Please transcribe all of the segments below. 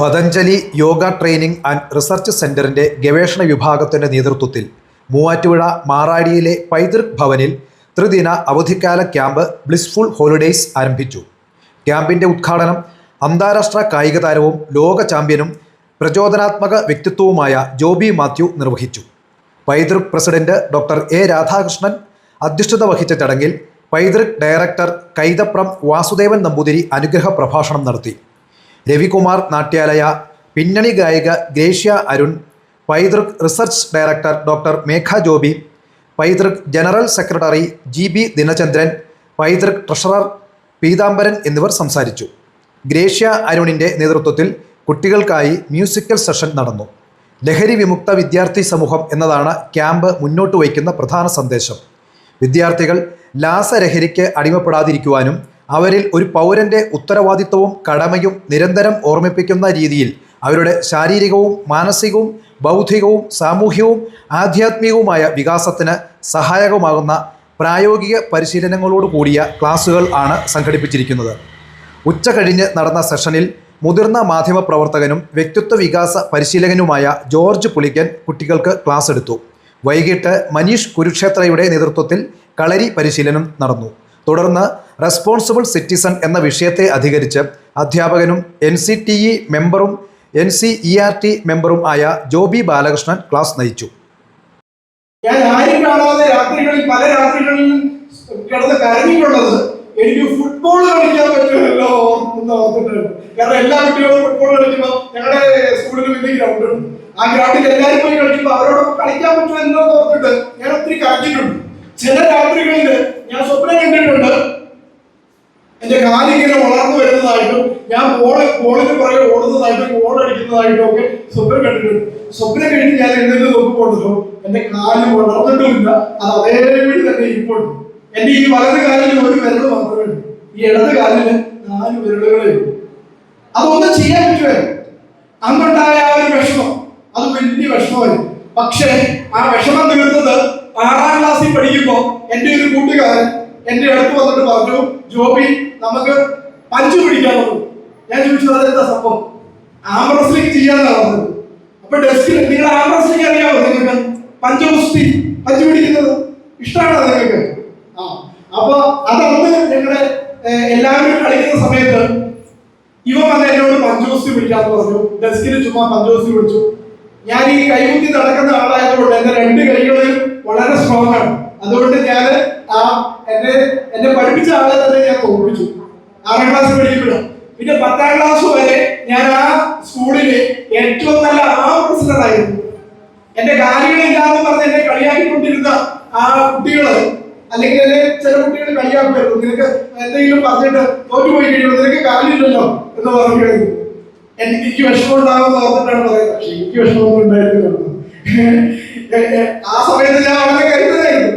Patanjali yoga training and research സെന്ററിന്റെ ഗവേഷണ വിഭാഗത്തിന്റെ നേതൃത്വത്തിൽ മൂവാറ്റുപുഴ മാറാടിയിലെ പൈതൃക് ഭവനിൽ ത്രിദിന അവധിക്കാല ക്യാമ്പ് ബ്ലിസ്ഫുൾ ഹോളിഡേയ്സ് ആരംഭിച്ചു. ക്യാമ്പിന്റെ ഉദ്ഘാടനം അന്താരാഷ്ട്ര കായിക താരവും ലോക ചാമ്പ്യനും പ്രചോദനാത്മക വ്യക്തിത്വവുമായ ജോബി മാത്യു നിർവഹിച്ചു. Paithruk president doctor A Radhakrishnan അധ്യക്ഷത വഹിച്ച ചടങ്ങിൽ പൈതൃക് ഡയറക്ടർ കൈതപ്രം വാസുദേവൻ നമ്പൂതിരി അനുഗ്രഹ പ്രഭാഷണം നടത്തി. രവികുമാർ നാട്യാലയ പിന്നണി ഗായിക Gracia Arun Paithruk research director doctor Megha Joby Paithruk general secretary G B Dinachandran Paithruk treasurer Peethambaran എന്നിവർ സംസാരിച്ചു. ഗ്രേഷ്യ അരുണിന്റെ നേതൃത്വത്തിൽ കുട്ടികൾക്കായി മ്യൂസിക്കൽ സെഷൻ നടന്നു. ലഹരി വിമുക്ത വിദ്യാർത്ഥി സമൂഹം എന്നതാണ് ക്യാമ്പ് മുന്നോട്ട് വയ്ക്കുന്ന പ്രധാന സന്ദേശം. വിദ്യാർത്ഥികൾ ലാസലഹരിക്ക് അടിമപ്പെടാതിരിക്കുവാനും അവരിൽ ഒരു പൗരന്റെ ഉത്തരവാദിത്വവും കടമയും നിരന്തരം ഓർമ്മിപ്പിക്കുന്ന രീതിയിൽ അവരുടെ ശാരീരികവും മാനസികവും ബൗദ്ധികവും സാമൂഹികവും ആധ്യാത്മികവുമായ വികാസത്തിന് സഹായകമാകുന്ന പ്രായോഗിക പരിശീലനങ്ങളോട് കൂടിയ ക്ലാസുകൾ ആണ് സംഘടിപ്പിച്ചിരിക്കുന്നത്. ഉച്ച കഴിഞ്ഞ് നടന്ന സെഷനിൽ മുതിർന്ന മാധ്യമപ്രവർത്തകനും വ്യക്തിത്വ വികാസ പരിശീലകനുമായ ജോർജ് പുളിക്കൻ കുട്ടികൾക്ക് ക്ലാസ് എടുത്തു. വൈകിട്ട് മനീഷ് കുരുക്ഷേത്രയുടെ നേതൃത്വത്തിൽ കളരി പരിശീലനം നടന്നു. തുടർന്ന് റെസ്പോൺസിബിൾ സിറ്റിസൺ എന്ന വിഷയത്തെ അധികരിച്ച് അധ്യാപകനും എൻ സി ടി ഇ മെമ്പറും N C E R T മെമ്പറും ആയ ജോബി ബാലകൃഷ്ണൻ ക്ലാസ് നയിച്ചു. ഞാൻ ആരും കാണാതെ രാത്രികളിൽ പല രാത്രികളിൽ എനിക്ക് ഫുട്ബോൾ കളിക്കാൻ പറ്റുമല്ലോ ഓർത്തിട്ടുണ്ട്. കാരണം എല്ലാ കുട്ടികളും ഫുട്ബോൾ കളിക്കുമ്പോൾ ഞങ്ങളുടെ സ്കൂളിൽ വലിയ ഗ്രൗണ്ട് ആ ഗ്രൗണ്ടിൽ എല്ലാവരും പോയി കളിക്കുമ്പോൾ അവരോടൊപ്പം കളിക്കാൻ പറ്റുമല്ലോ ഓർത്തിട്ട് ഞാൻ ഒത്തിരി കരഞ്ഞിട്ടുണ്ട്. ചില രാത്രികളിൽ ഞാൻ സ്വപ്നം കണ്ടിട്ടുണ്ട്. എന്റെ കാലിങ്ങനെ വളർന്നു വരുന്നതായിട്ടും ഞാൻ ബോൾ ബോളിന് പുറകെ ഓടുന്നതായിട്ടും കോളടിക്കുന്നതായിട്ടും ഒക്കെ സ്വപ്നം കണ്ടിട്ടുണ്ട്. സ്വപ്നം കഴിഞ്ഞ് ഞാൻ എഴുന്നേറ്റ് നോക്കുമ്പോഴല്ലോ എന്റെ കാൽ വളർന്നിട്ടുമില്ല. അത് അതേ അതേപടി തന്നെ ഇപ്പോൾ എന്റെ ഈ വലത് കാലിൽ ഒരു വിരൽ മാത്രമേ ഈ ഇടത് കാലിന് നാല് വിരലുകളേ അതൊന്നും ചെയ്യാൻ പറ്റുമോ? അന്നുണ്ടായ ആ ഒരു വിഷമം. അത് വലിയ വിഷമമായിരുന്നു. പക്ഷേ ആ വിഷമം തീർത്തത് ആറാം ക്ലാസ്സിൽ പഠിക്കുമ്പോൾ എന്റെ ഒരു കൂട്ടുകാരൻ എന്റെ അടുത്ത് വന്നിട്ട് പറഞ്ഞു ജോബി നമുക്ക് പഞ്ച് പിടിക്കാൻ ഞാൻ ചോദിച്ചു അതെന്താ സംഭവം? ആം റെസ്ലിംഗ് ചെയ്യാന്നാ പറഞ്ഞത് അപ്പൊ ഡെസ്കിൽ നിങ്ങൾ ആം റെസ്ലിംഗ് അറിയാമോ നിങ്ങൾക്ക്? പഞ്ചമുസ്തി പഞ്ച് പിടിക്കുന്നത്. ഇഷ്ടമാണോ നിങ്ങൾക്ക്? ആ അപ്പൊ അതന്ന് ഞങ്ങളുടെ എല്ലാവരും കളിക്കുന്ന സമയത്ത് ഇവ വന്ന് എന്നോട് പഞ്ചോസ്തി പിടിക്കാന്ന് പറഞ്ഞു. ഡെസ്കിന് ചുമ്മാ പഞ്ചോസ്തി പിടിച്ചു. ഞാൻ ഈ കൈകുത്തി നടക്കുന്ന ആളായതുകൊണ്ട് എന്റെ രണ്ട് കൈകളും വളരെ സ്ട്രോങ് ആണ്. അതുകൊണ്ട് ഞാൻ ആ എന്നെ എന്നെ പഠിപ്പിച്ച ആളെ തന്നെ ഞാൻ തോൽപ്പിച്ചു. ആറാം ക്ലാസ് പഠിക്കുമ്പോഴും. പിന്നെ പത്താം ക്ലാസ് വരെ ഞാൻ ആ സ്കൂളിലെ ഏറ്റവും നല്ല ആ പ്രസിഡന്റ് ആയിരുന്നു. എന്റെ കാര്യങ്ങളില്ലാന്ന് പറഞ്ഞ് എന്നെ കളിയാക്കിക്കൊണ്ടിരുന്ന ആ കുട്ടികൾ അല്ലെങ്കിൽ എന്നെ ചില കുട്ടികൾ കളിയാക്കുമായിരുന്നു. നിനക്ക് എന്തെങ്കിലും പറഞ്ഞിട്ട് തോറ്റുപോയി കഴിയുമ്പോൾ നിനക്ക് കാലില്ലല്ലോ എന്ന് പറഞ്ഞു കഴിഞ്ഞു എനിക്ക് വിഷമം ഉണ്ടാകുമെന്ന് ഓർത്തിട്ടാണ് പറയുന്നത്. പക്ഷെ എനിക്ക് വിഷമമൊന്നും ഉണ്ടായിരുന്നില്ല. ആ സമയത്ത് ഞാൻ വളരെ കരുതലായിരുന്നു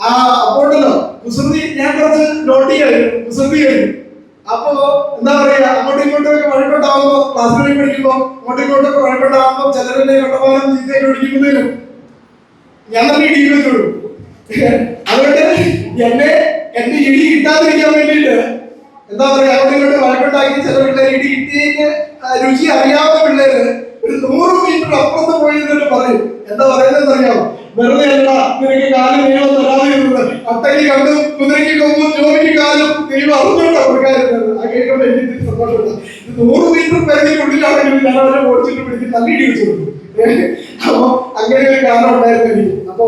ആ അപ്പോണ്ടല്ലോ കുസൃതി ഞാൻ കുറച്ച് നോട്ട് ചെയ്യായിരുന്നു കുസൃതിയായിരുന്നു അപ്പോ എന്താ പറയാ അങ്ങോട്ടും ഇങ്ങോട്ടും വഴക്കുണ്ടാവുമ്പോ ക്ലാസ്സിൽ പഠിക്കുമ്പോ അങ്ങോട്ടും ഇങ്ങോട്ടൊക്കെ വഴക്കുണ്ടാവുമ്പോ ചിലരെന്നെ കണ്ടമാനം ചീത്തയൊക്കെ വിളിക്കുമ്പോഴേക്കും ഞാൻ തന്നെ ഇടി വെച്ചോളൂ. അതുകൊണ്ട് എന്നെ എന്റെ ഇടി കിട്ടാതിരിക്കാൻ വേണ്ടിയിട്ട് എന്താ പറയാ അങ്ങോട്ടും ഇങ്ങോട്ടും വഴക്കുണ്ടാക്കി ചില പിള്ളേർ ഇടി കിട്ടിയതിന് രുചി അറിയാവുന്ന പിള്ളേര് ഒരു നൂറ് അപ്പുറത്ത് പോയി എന്നിട്ട് പറയും. എന്താ പറയുന്നത് അറിയാം വെറുതെ അല്ല നിനക്ക് കാൽ നീളം തരാതിരുന്നത് അത്തയ്ക്ക് കണ്ടു കുതിരയ്ക്ക് കൊമ്പും ജോലിക്ക് കാലും ദൈവം അറിഞ്ഞോണ്ടാ കൊടുക്കാറുണ്ട് ആ കേൾക്കുമ്പോൾ എനിക്ക് സന്തോഷമുണ്ട്. നൂറ് മീറ്റർ പരിധിക്കുള്ളിലാണെങ്കിലും ഞാൻ അവരെ ഓടിച്ചിട്ട് പിടിച്ച് തല്ലിടി വെച്ചു അപ്പൊ അങ്ങനെ ഒരു കാലം ഉണ്ടായിരുന്നു എനിക്ക്. അപ്പൊ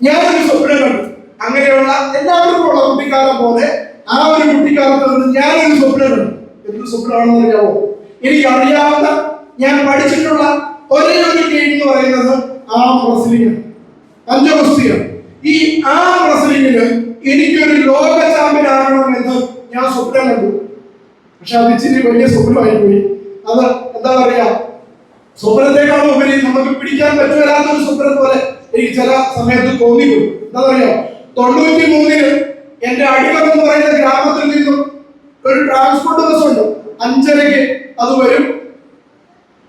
ഞാനൊരു സ്വപ്നം കണ്ടു. അങ്ങനെയുള്ള എല്ലാവർക്കും ഉള്ള കുട്ടിക്കാലം പോലെ ആ ഒരു കുട്ടിക്കാലത്ത് നിന്ന് ഞാനൊരു സ്വപ്നം കണ്ടു. എന്ത് സ്വപ്നമാണെന്ന് അറിയാവോ? എനിക്ക് അറിയാവുന്ന ഞാൻ പഠിച്ചിട്ടുള്ള ഒരേ ഒരു ഗെയിം എന്ന് പറയുന്നത് ആ റെസ്ലിംഗ് പഞ്ചഗുസ്തിയാണ് ഈ ആ റെസ്ലിംഗിൽ എനിക്കൊരു ലോക ചാമ്പ്യൻ ആകണമെന്ന് ഞാൻ സ്വപ്നം കണ്ടു. പക്ഷെ അത് ഇച്ചിരി വലിയ സ്വപ്നമായി പോയി. അത് എന്താ പറയാ? സ്വപ്നത്തെക്കാളും ഉപരി നമുക്ക് പിടിക്കാൻ പറ്റുമല്ലാത്തൊരു സ്വപ്നം പോലെ എനിക്ക് ചില സമയത്ത് തോന്നിപ്പോയി. എന്താ പറയാ? തൊണ്ണൂറ്റി മൂന്നിന് എന്റെ അടികം എന്ന് പറയുന്ന ഗ്രാമത്തിൽ നിന്നും ഒരു ട്രാൻസ്പോർട്ട് ബസ് ഉണ്ട്. അഞ്ചരയ്ക്ക് അത് വരും.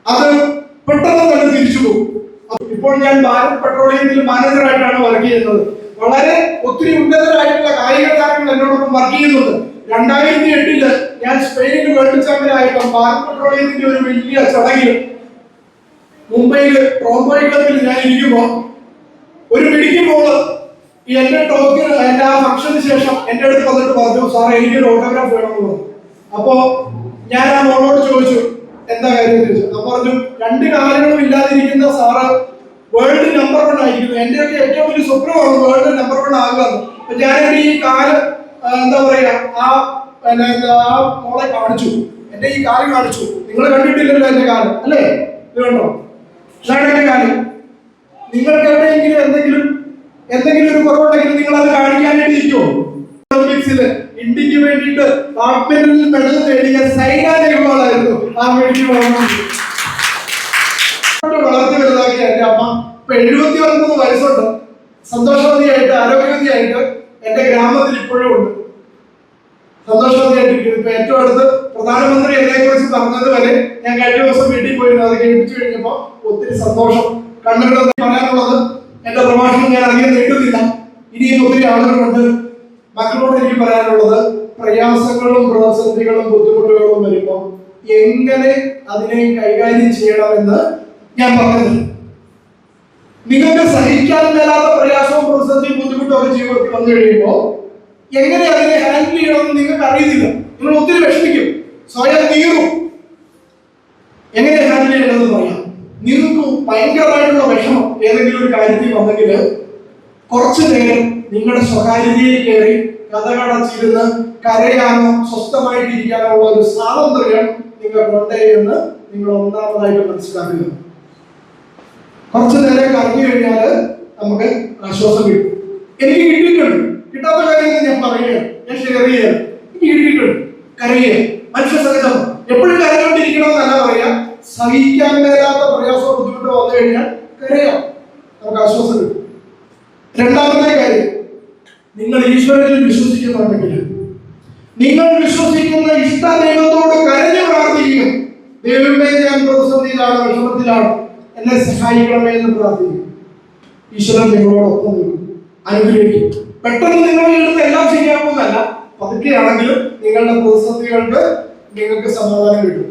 അത് ഇപ്പോൾ ഞാൻ ഭാരത് പെട്രോളിയത്തിൽ മാനേജറായിട്ടാണ് വർക്ക് ചെയ്യുന്നത്. വളരെ ഒത്തിരി ഉന്നതരായിട്ടുള്ള കായിക താരങ്ങൾ എന്നോടൊപ്പം വർക്ക് ചെയ്യുന്നത് രണ്ടായിരത്തി എട്ടിൽ ഞാൻ സ്പെയിനിൽ വേൾഡ് ചാമ്പ്യൻ ആയപ്പോൾ ഭാരത് പെട്രോളിയത്തിന്റെ ഒരു വലിയ ചടങ്ങിൽ മുംബൈയിൽ ട്രോംബോയ് ക്ലബിൽ ഞാൻ ഇരിക്കുമ്പോൾ ഒരു ഈ എന്റെ ടോക്കിന് എന്റെ ആ ഫംഗ്ഷന് ശേഷം എന്റെ അടുത്ത് വന്നിട്ട് പറഞ്ഞു സാറേ എനിക്കൊരു ഓട്ടോഗ്രാഫ് വേണമെന്ന് പറഞ്ഞു. അപ്പോ ഞാൻ ആ മോളോട് ചോദിച്ചു എന്താ കാര്യം ചോദിച്ചത് ചോദിച്ചു പറഞ്ഞു രണ്ട് കാലുകളും ഇല്ലാതിരിക്കുന്ന സാറ് വേൾഡ് നമ്പർ വൺ ആയിരിക്കുന്നു. എന്റെയൊക്കെ ഏറ്റവും വലിയ സ്വപ്നമാണ് വേൾഡ് നമ്പർ വൺ ആകുക ഞാനൊരു ഈ കാൽ എന്താ പറയാ ആ പിന്നെ മോളെ കാണിച്ചു. എന്റെ ഈ കാൽ കാണിച്ചു. നിങ്ങൾ കണ്ടിട്ടില്ലല്ലോ എന്റെ കാൽ അല്ലേ? ഇത് ഇതാണ് എന്റെ കാൽ. നിങ്ങൾക്ക് എവിടെയെങ്കിലും എന്തെങ്കിലും എന്തെങ്കിലും ഒരു കുറവുണ്ടെങ്കിൽ നിങ്ങൾ അത് കാണിക്കാനായിട്ട് ഇരിക്കുമോ ഒളിമ്പിക്സിൽ ഇന്ത്യയ്ക്ക് വേണ്ടിയിട്ട് ബാഡ്മിന്റണിൽ മെഡൽ നേടിയ സൈന നെഹ്വാളായിരുന്നു ആ മെഡൽ വളർത്തി വലുതാക്കിയ എന്റെ അമ്മ. ഇപ്പൊ എഴുപത്തി ഒൻപത് വയസ്സുണ്ട്. സന്തോഷവതിയായിട്ട് ആരോഗ്യവതിയായിട്ട് എന്റെ ഗ്രാമത്തിൽ ഇപ്പോഴും ഉണ്ട്. സന്തോഷവതിയായിട്ട് ഇപ്പൊ ഏറ്റവും അടുത്ത് പ്രധാനമന്ത്രി എന്നെ കുറിച്ച് പറഞ്ഞത് വരെ ഞാൻ കഴിഞ്ഞ ദിവസം വീട്ടിൽ പോയിരുന്നു അത് കേൾപ്പിച്ചു കഴിഞ്ഞപ്പോ ഒത്തിരി സന്തോഷം. കണ്ണുകളെന്ന് പറയാനുള്ളത് എന്റെ പ്രഭാഷണം ഞാൻ അധികം നീട്ടുന്നില്ല. ഇനിയും ഒത്തിരി ആളുകളുണ്ട്. മക്കളോട് എനിക്ക് പറയാനുള്ളത് പ്രയാസങ്ങളും പ്രതിസന്ധികളും ബുദ്ധിമുട്ടുകളും വരുമ്പോൾ എങ്ങനെ അതിനെ കൈകാര്യം ചെയ്യണം എന്ന് ഞാൻ പറഞ്ഞത്. നിങ്ങൾക്ക് സഹിക്കാൻ മേലാത്ത പ്രയാസവും പ്രതിസന്ധിയും ബുദ്ധിമുട്ടും ഒക്കെ ജീവിതത്തിൽ വന്നു കഴിയുമ്പോൾ എങ്ങനെ അതിനെ ഹാൻഡിൽ ചെയ്യണമെന്ന് നിങ്ങൾക്ക് അറിയുന്നില്ല നിങ്ങൾ ഒത്തിരി വിഷമിക്കും. സ്വയം നീറും എങ്ങനെ ഹാൻഡിൽ ചെയ്യണമെന്ന് പറയാം. നിങ്ങൾക്ക് ഭയങ്കരമായിട്ടുള്ള വിഷമം ഏതെങ്കിലും ഒരു കാര്യത്തിൽ വന്നെങ്കിൽ കുറച്ചു നേരം നിങ്ങളുടെ സ്വകാര്യതയിൽ കയറി കഥകടച്ചിരുന്ന് കരയാനോ സ്വസ്ഥമായിട്ടിരിക്കാനോ ഉള്ള ഒരു സ്വാതന്ത്ര്യം നിങ്ങൾക്കുണ്ട് എന്ന് നിങ്ങൾ ഒന്നാമതായിട്ട് മനസ്സിലാക്കുക. കുറച്ചു നേരം കറങ്ങി കഴിഞ്ഞാൽ നമുക്ക് ആശ്വാസം കിട്ടും. എനിക്ക് കിട്ടിയിട്ടുണ്ട് കിട്ടാത്ത കാര്യങ്ങൾ ഞാൻ പറയുകയാണ് ഞാൻ ഷെയർ ചെയ്യുകയാണ് എനിക്ക് കിട്ടിയിട്ടുണ്ട് കരയുക മനുഷ്യ സഹജം എപ്പോഴും കരഞ്ഞുകൊണ്ടിരിക്കണമെന്നല്ല പറയാ സഹിക്കാൻ മേലാത്ത പ്രയാസവും ബുദ്ധിമുട്ടോ വന്നു കഴിഞ്ഞാൽ കരയാം നമുക്ക് ആശ്വാസം കിട്ടും രണ്ടാമത്തെ കാര്യം നിങ്ങൾ ഈശ്വരനിൽ വിശ്വസിക്കുന്നുണ്ടെങ്കിൽ നിങ്ങൾ വിശ്വസിക്കുന്ന ഇഷ്ട ദൈവത്തോട് കരഞ്ഞു പ്രാർത്ഥിക്കും. ദൈവമേ ഞാൻ പ്രതിസന്ധിയിലാണ് വിഷമത്തിലാണ്. എന്നെ സഹായിക്കണമേ എന്ന് പ്രാർത്ഥിക്കും. ഈശ്വരൻ നിങ്ങളോടൊപ്പം അനുഗ്രഹിക്കും. പെട്ടെന്ന് നിങ്ങൾ അടുത്ത് എല്ലാം ശരിയാകുന്നതല്ല പതുക്കെയാണെങ്കിലും നിങ്ങളുടെ പ്രതിസന്ധികൾക്ക് നിങ്ങൾക്ക് സമാധാനം കിട്ടും.